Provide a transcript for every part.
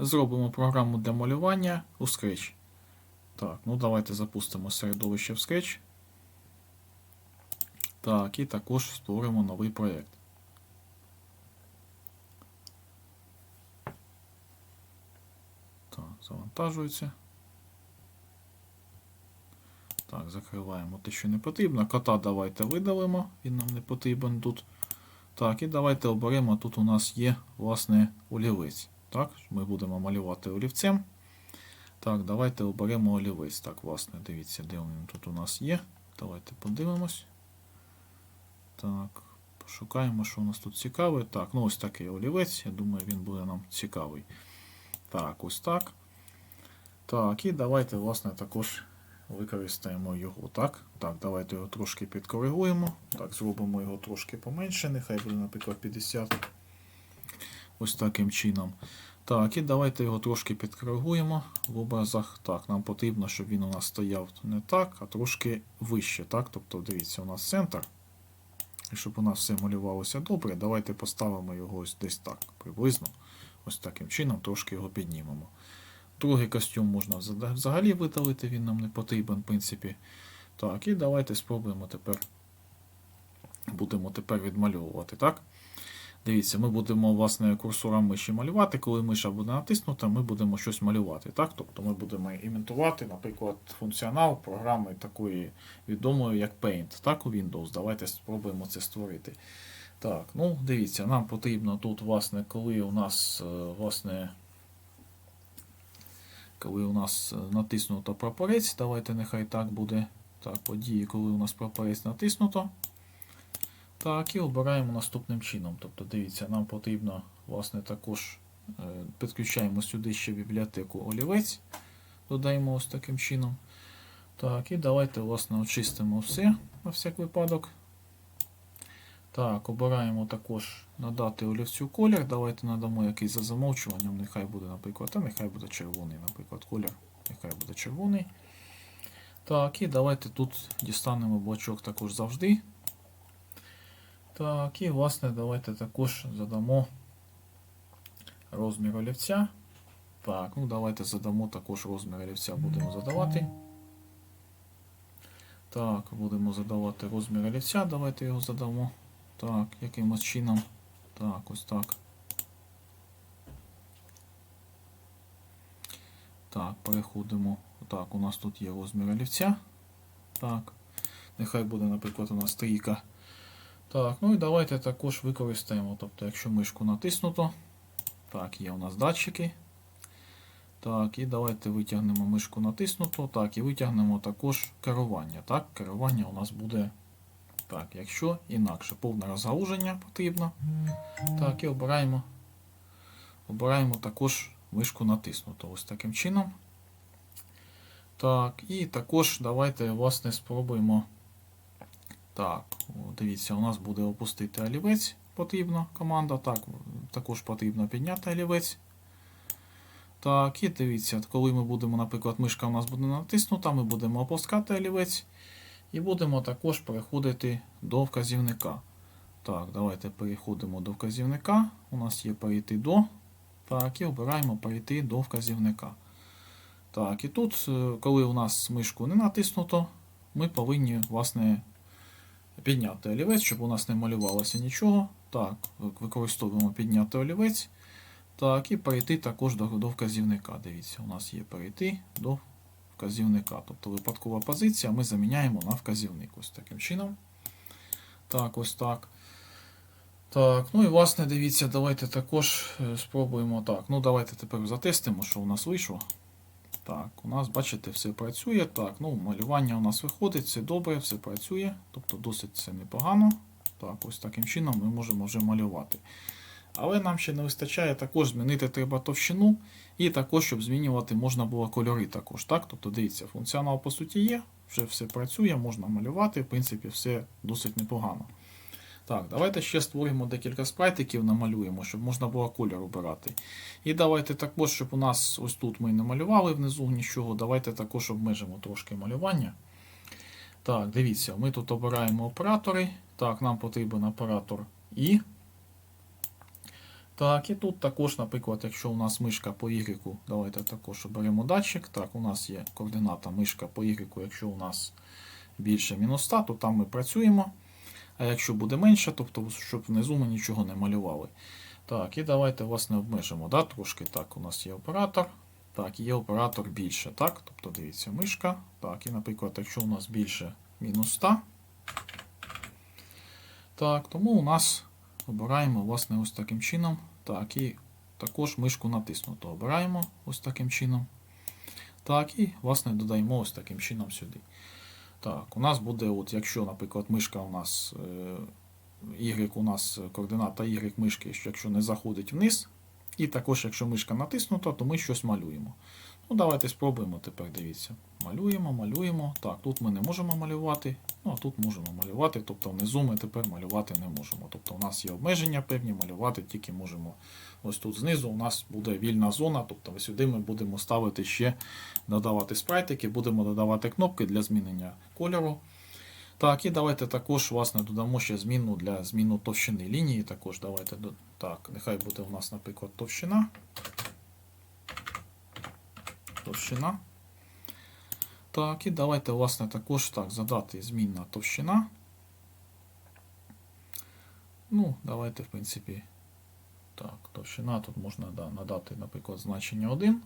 зробимо програму для малювання у Scratch. Так, ну давайте запустимо середовище в Scratch. Так, і також створимо новий проєкт. Так, завантажується. Так, закриваємо те, що не потрібно. Кота давайте видалимо, він нам не потрібен тут. Так, і давайте оберемо. Тут у нас є, власне, олівець. Так, ми будемо малювати олівцем. Так, давайте оберемо олівець. Так, власне, дивіться, де він тут у нас є. Давайте подивимось. Так, пошукаємо, що у нас тут цікаве. Так, ну ось такий олівець. Я думаю, він буде нам цікавий. Так, ось так. Так, і давайте, власне, також використаємо його. Так, так, давайте його трошки підкоригуємо. Так, зробимо його трошки поменше. Нехай буде, наприклад, 50. Ось таким чином. Так, і давайте його трошки підкоригуємо в образах. Так, нам потрібно, щоб він у нас стояв не так, а трошки вище. Так, тобто, дивіться, у нас центр. І щоб у нас все малювалося добре, давайте поставимо його ось десь так, приблизно. Ось таким чином трошки його піднімемо. Другий костюм можна взагалі видалити, він нам не потрібен, в принципі. Так, і давайте спробуємо тепер. Будемо тепер відмальовувати, так? Дивіться, ми будемо власне курсором миші малювати. Коли миша буде натиснута, ми будемо щось малювати. Так? Тобто ми будемо імітувати, наприклад, функціонал програми такої відомої, як Paint, так, у Windows. Давайте спробуємо це створити. Так, ну дивіться, нам потрібно тут, власне, коли у нас, е, власне, коли у нас е, натиснуто прапорець, давайте нехай так буде. Так, події, коли у нас прапорець натиснуто. Так, і обираємо наступним чином. Тобто, дивіться, нам потрібно, власне, також е, підключаємо сюди ще бібліотеку олівець. Додаємо ось таким чином. Так, і давайте, власне, очистимо все на всяк випадок. Так, обираємо також надати олівцю колір. Давайте надамо якийсь за замовчуванням. Нехай буде, наприклад, а нехай буде червоний, наприклад, колір. Нехай буде червоний. Так, і давайте тут дістанемо блочок також завжди. Так, і власне давайте також задамо розмір олівця. Так, ну давайте задамо також розмір олівця, будемо задавати. Так, будемо задавати розмір олівця, давайте його задамо. Так, якимось чином. Так, ось так. Так, переходимо. Так, у нас тут є розмір олівця. Так. Нехай буде, наприклад, у нас трійка. Так, ну і давайте також використаємо. Тобто, якщо мишку натиснуто, так, є у нас датчики. Так, і давайте витягнемо мишку натиснуто. Так, і витягнемо також керування. Так, керування у нас буде. Так, якщо інакше повне розгалуження потрібно. Так, і обираємо. Обираємо також мишку натиснуто. Ось таким чином. Так, і також давайте, власне, спробуємо. Так, дивіться, у нас буде опустити олівець. Потрібна команда. Так, також потрібно підняти олівець. Так, і дивіться, коли ми будемо, наприклад, мишка у нас буде натиснута, ми будемо опускати олівець. І будемо також переходити до вказівника. Так, давайте переходимо до вказівника. У нас є перейти до. Так, і обираємо перейти до вказівника. Так, і тут, е, коли у нас мишку не натиснуто, ми повинні, власне, підняти олівець, щоб у нас не малювалося нічого. Так, використовуємо підняти олівець. Так, і перейти також до, до вказівника. Дивіться, у нас є перейти до вказівника. Тобто випадкова позиція ми заміняємо на вказівник. Ось таким чином. Так, ось так. Так, ну і власне, дивіться, давайте також е, спробуємо так. Ну, давайте тепер затестимо, що у нас вийшло. Так, у нас, бачите, все працює. Так, ну, малювання у нас виходить, все добре, все працює. Тобто досить це непогано. Так, ось таким чином ми можемо вже малювати. Але нам ще не вистачає також змінити треба товщину, і також, щоб змінювати можна було кольори також. Так? Тобто, дивіться, функціонал по суті є, вже все працює, можна малювати, в принципі, все досить непогано. Так, давайте ще створимо декілька спрайтиків, намалюємо, щоб можна було кольор обирати. І давайте також, щоб у нас ось тут ми не малювали внизу нічого, давайте також обмежимо трошки малювання. Так, дивіться, ми тут обираємо оператори. Так, нам потрібен оператор І. Так, і тут також, наприклад, якщо у нас мишка по Y, давайте також оберемо датчик. Так, у нас є координата мишка по Y, якщо у нас більше мінус 100, то там ми працюємо. А якщо буде менше, тобто, щоб внизу ми нічого не малювали. Так, і давайте власне обмежимо. Да, трошки. Так, у нас є оператор. Так, є оператор більше. Так, тобто дивіться, мишка. Так, і, наприклад, якщо у нас більше мінус 100, так, тому у нас обираємо власне ось таким чином. Так, і також мишку натиснуто обираємо ось таким чином. Так, і власне додаємо ось таким чином сюди. Так, у нас буде, от, якщо, наприклад, мишка у нас е, Y у нас координата Y мишки, що якщо не заходить вниз, і також, якщо мишка натиснута, то ми щось малюємо. Ну, давайте спробуємо тепер, дивіться. Малюємо, малюємо. Так, тут ми не можемо малювати, ну а тут можемо малювати, тобто внизу ми тепер малювати не можемо. Тобто у нас є обмеження певні, малювати тільки можемо. Ось тут знизу у нас буде вільна зона, тобто сюди ми будемо ставити ще додавати спрайтики, будемо додавати кнопки для змінення кольору. Так, і давайте також власне, додамо ще зміну для зміну товщини лінії. Також давайте так, нехай буде у нас, наприклад, товщина. Товщина. Так, і давайте, власне, також так, задати змінна товщина. Ну, давайте, в принципі, так, товщина тут можна да, надати, наприклад, значення 1.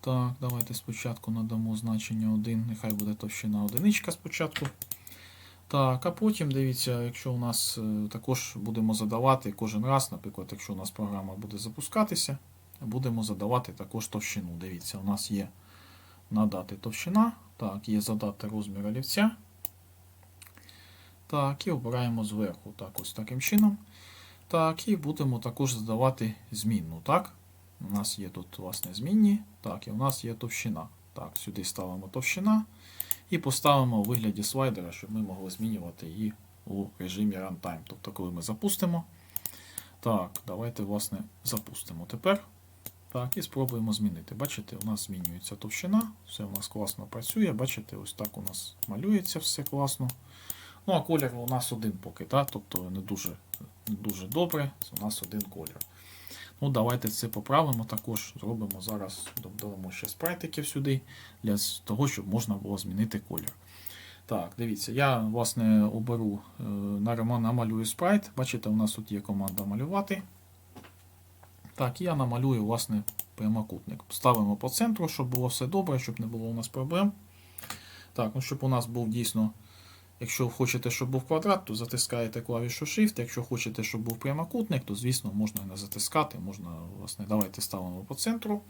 Так, давайте спочатку надамо значення 1, нехай буде товщина одиничка спочатку. Так, а потім дивіться, якщо у нас е, також будемо задавати кожен раз, наприклад, якщо у нас програма буде запускатися, будемо задавати також товщину. Дивіться, у нас є надати товщина, так, є задати розмір олівця. Так, і обираємо зверху, так, ось таким чином. Так, і будемо також задавати змінну, так? У нас є тут, власне, змінні. Так, і у нас є товщина. Так, сюди ставимо товщина і поставимо у вигляді слайдера, щоб ми могли змінювати її у режимі runtime. Тобто, коли ми запустимо. Так, давайте, власне, запустимо тепер. Так, і спробуємо змінити. Бачите, у нас змінюється товщина, все у нас класно працює. Бачите, ось так у нас малюється все класно. Ну, а колір у нас один поки, так? тобто не дуже, не дуже добре. У нас один колір. Ну, давайте це поправимо також. Зробимо зараз, додамо ще спрайтиків сюди, для того, щоб можна було змінити колір. Так, дивіться, я власне оберу, е, намалюю спрайт. Бачите, у нас тут є команда малювати. Так, я намалюю власне прямокутник. Ставимо по центру, щоб було все добре, щоб не було у нас проблем. Так, ну щоб у нас був дійсно. Якщо хочете, щоб був квадрат, то затискаєте клавішу Shift. Якщо хочете, щоб був прямокутник, то, звісно, можна не затискати. Можна, власне, давайте ставимо по центру.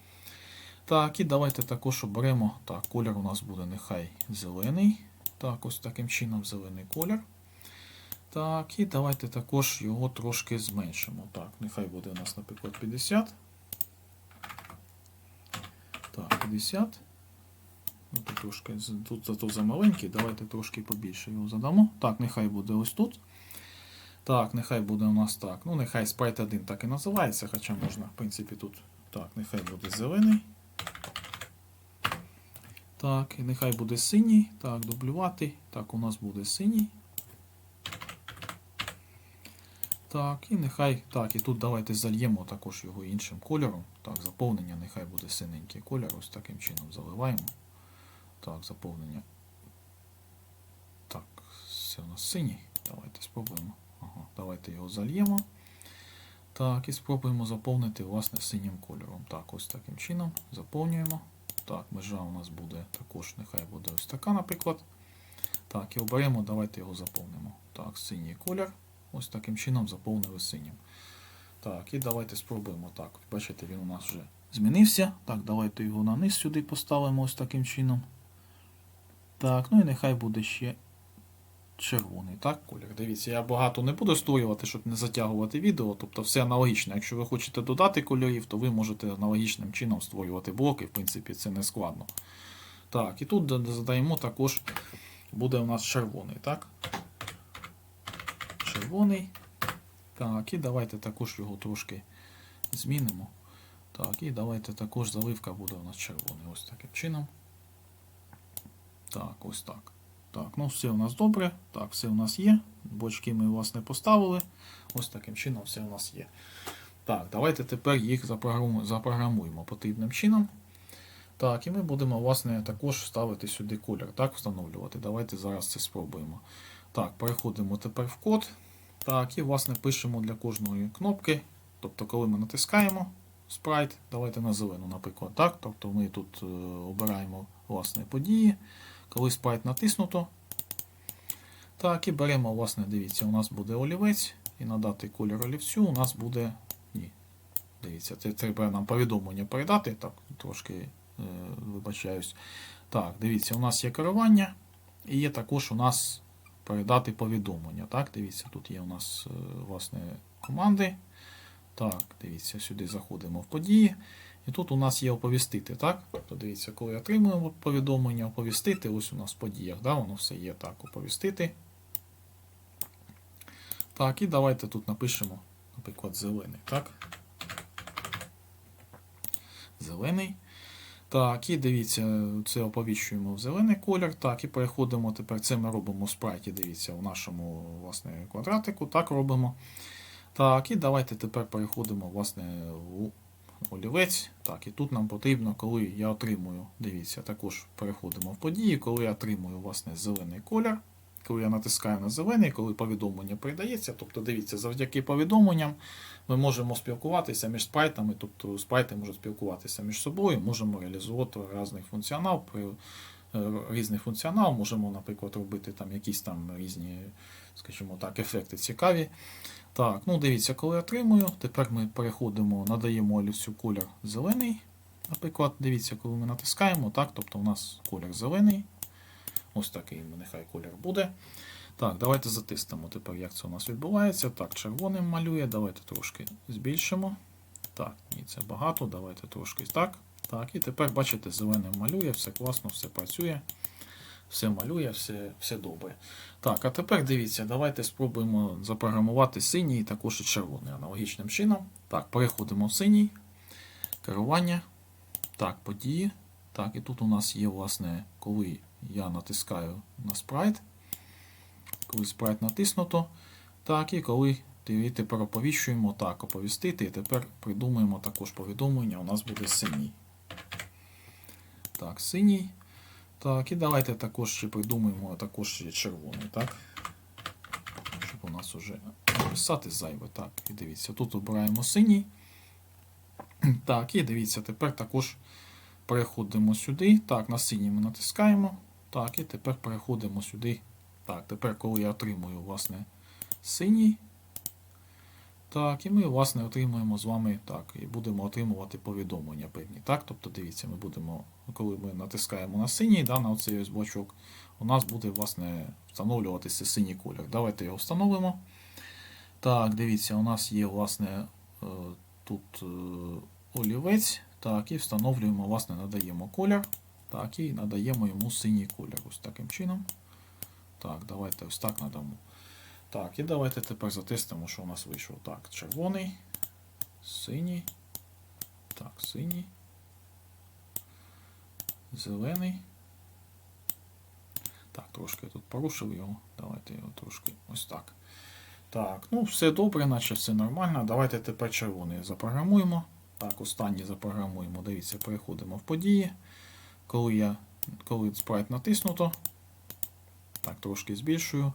Так, і давайте також оберемо. Так, колір у нас буде нехай зелений. Так, ось таким чином зелений колір. Так, і давайте також його трошки зменшимо. Так, нехай буде у нас, наприклад, 50. Так, 50. Ну, тут трошки тут зато замаленький, давайте трошки побільше його задамо. Так, нехай буде ось тут. Так, нехай буде у нас так. Ну, нехай спрайт 1 так і називається, хоча можна, в принципі, тут. Так, нехай буде зелений. Так, і нехай буде синій. Так, дублювати. Так, у нас буде синій. Так, і нехай. Так, і тут давайте зальємо також його іншим кольором. Так, заповнення, нехай буде синенький кольор. Ось таким чином заливаємо. Так, заповнення. Так, це у нас синій. Давайте спробуємо. Ага, давайте його зальємо. Так, і спробуємо заповнити власне синім кольором. Так, ось таким чином заповнюємо. Так, межа у нас буде також, нехай буде ось така, наприклад. Так, і оберемо, давайте його заповнимо. Так, синій колір. Ось таким чином заповнили синім. Так, і давайте спробуємо так. Бачите, він у нас вже змінився. Так, давайте його на низ сюди поставимо ось таким чином. Так, ну і нехай буде ще червоний, так, колір. Дивіться, я багато не буду створювати, щоб не затягувати відео. Тобто все аналогічно. Якщо ви хочете додати кольорів, то ви можете аналогічним чином створювати блоки. В принципі, це не складно. Так, і тут задаємо також, буде у нас червоний, так? Червоний. Так, і давайте також його трошки змінимо. Так, і давайте також заливка буде у нас червоний. Ось таким чином. Так, ось так. Так, ну все у нас добре. Так, все у нас є. Бочки ми, власне, поставили. Ось таким чином все у нас є. Так, давайте тепер їх запрограмуємо потрібним чином. Так, і ми будемо, власне, також ставити сюди колір, так, встановлювати. Давайте зараз це спробуємо. Так, переходимо тепер в код. Так, і, власне, пишемо для кожної кнопки. Тобто, коли ми натискаємо спрайт, давайте на зелену, наприклад. так, Тобто ми тут е, обираємо власне події. Коли спрайт натиснуто. Так, і беремо, власне, дивіться, у нас буде олівець, і надати колір олівцю у нас буде. Ні. Дивіться, це треба нам повідомлення передати. Так, трошки е, вибачаюсь. Так, дивіться, у нас є керування, і є також у нас передати повідомлення. Так, дивіться, тут є у нас е, власне команди. Так, дивіться, сюди заходимо в події. І тут у нас є оповістити, так? Тобто дивіться, коли отримуємо повідомлення, оповістити, ось у нас в подіях, да, воно все є так, оповістити. Так, і давайте тут напишемо, наприклад, зелений, так? Зелений. Так, і дивіться, це оповіщуємо в зелений колір. Так, і переходимо тепер. Це ми робимо в спрайті, дивіться, в нашому власне, квадратику. Так робимо. Так, і давайте тепер переходимо власне, в олівець. Так, і тут нам потрібно, коли я отримую, дивіться, також переходимо в події, коли я отримую власне, зелений колір. Коли я натискаю на зелений, коли повідомлення передається, тобто дивіться, завдяки повідомленням ми можемо спілкуватися між спрайтами, тобто спрайти можуть спілкуватися між собою, можемо реалізувати різний функціонал, е, різний функціонал, можемо, наприклад, робити там якісь там різні, скажімо так, ефекти цікаві. Так, ну дивіться, коли отримую, тепер ми переходимо, надаємо олівцю колір зелений. Наприклад, дивіться, коли ми натискаємо, так, тобто у нас колір зелений. Ось такий нехай колір буде. Так, давайте затистимо тепер, як це у нас відбувається. Так, червоним малює, давайте трошки збільшимо. Так, ні, це багато, давайте трошки так. Так, і тепер, бачите, зеленим малює, все класно, все працює, все малює, все все добре. Так, а тепер дивіться, давайте спробуємо запрограмувати синій також і червоний аналогічним чином. Так, переходимо в синій, керування. Так, події. Так, і тут у нас є, власне, коли я натискаю на спрайт. Коли спрайт натиснуто. Так, і коли тепер оповіщуємо так, оповістити, і тепер придумаємо також повідомлення, у нас буде синій. Так, синій. Так, і давайте також ще придумаємо також ще червоний, так? Щоб у нас вже написати зайве. Так, і дивіться, тут обираємо синій. Так, і дивіться, тепер також переходимо сюди. Так, на синій ми натискаємо. Так, і тепер переходимо сюди. Так, тепер, коли я отримую, власне, синій. Так, і ми, власне, отримуємо з вами так, і будемо отримувати повідомлення певні. Так, тобто, дивіться, ми будемо, коли ми натискаємо на синій, да, на оцей ось блочок, у нас буде, власне, встановлюватися синій колір. Давайте його встановимо. Так, дивіться, у нас є, власне, е, тут е, олівець. Так, і встановлюємо, власне, надаємо колір. Так, і надаємо йому синій колір. Ось таким чином. Так, давайте ось так надамо. Так, і давайте тепер затестимо, що у нас вийшло. Так, червоний, синій. Так, синій. Зелений. Так, трошки я тут порушив його. Давайте його трошки ось так. Так, ну все добре, наче все нормально. Давайте тепер червоний запрограмуємо. Так, останній запрограмуємо. Дивіться, переходимо в події. Коли я, коли спрайт натиснуто. Так, трошки збільшую.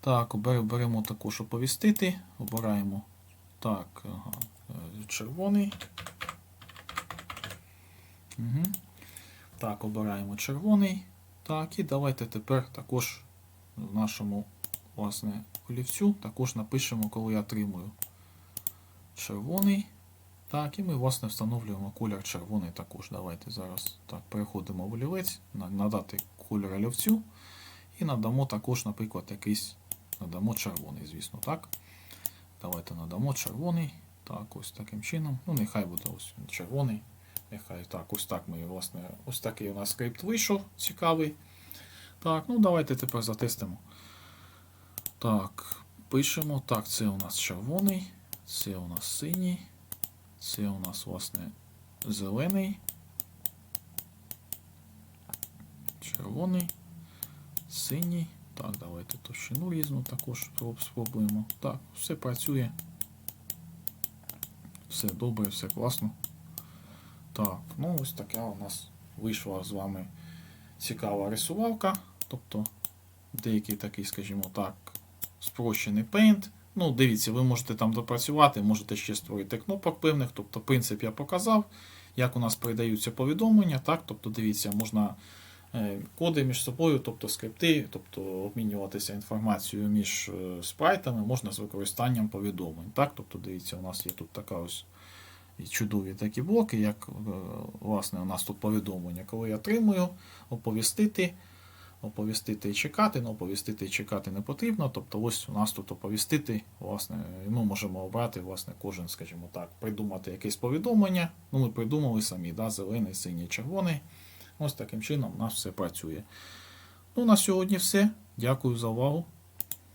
Так, беремо також оповістити. Обираємо так, ага, червоний. Угу. Так, обираємо червоний. Так, і давайте тепер також в нашому власне, олівцю також напишемо, коли я отримую червоний. Так, і ми, власне, встановлюємо колір червоний також. Давайте зараз так, переходимо в олівець, надати колір олівцю. І надамо також, наприклад, якийсь надамо червоний, звісно, так. Давайте надамо червоний. Так, ось таким чином. Ну, нехай буде ось червоний. Нехай так, ось так ми, власне, ось такий у нас скрипт вийшов, цікавий. Так, ну давайте тепер затестимо. Так, пишемо. Так, це у нас червоний, це у нас синій, це у нас, власне, зелений, червоний, синій, Так, давайте товщину різну також спробуємо. Так, все працює. Все добре, все класно. Так, ну ось така у нас вийшла з вами цікава рисувалка. Тобто деякий такий, скажімо так, спрощений Paint. Ну, дивіться, ви можете там допрацювати, можете ще створити кнопок певних. Тобто, принцип я показав, як у нас передаються повідомлення. Так, тобто, дивіться, можна е, коди між собою, тобто скрипти, тобто обмінюватися інформацією між е, спрайтами можна з використанням повідомлень. Так, тобто, дивіться, у нас є тут така ось чудові такі блоки, як е, власне у нас тут повідомлення, коли я отримую, оповістити, оповістити і чекати, ну оповістити і чекати не потрібно. Тобто ось у нас тут оповістити, власне, ми можемо обрати, власне, кожен, скажімо так, придумати якесь повідомлення. Ну, ми придумали самі, да, зелений, синій, червоний. Ось таким чином у нас все працює. Ну, на сьогодні все. Дякую за увагу.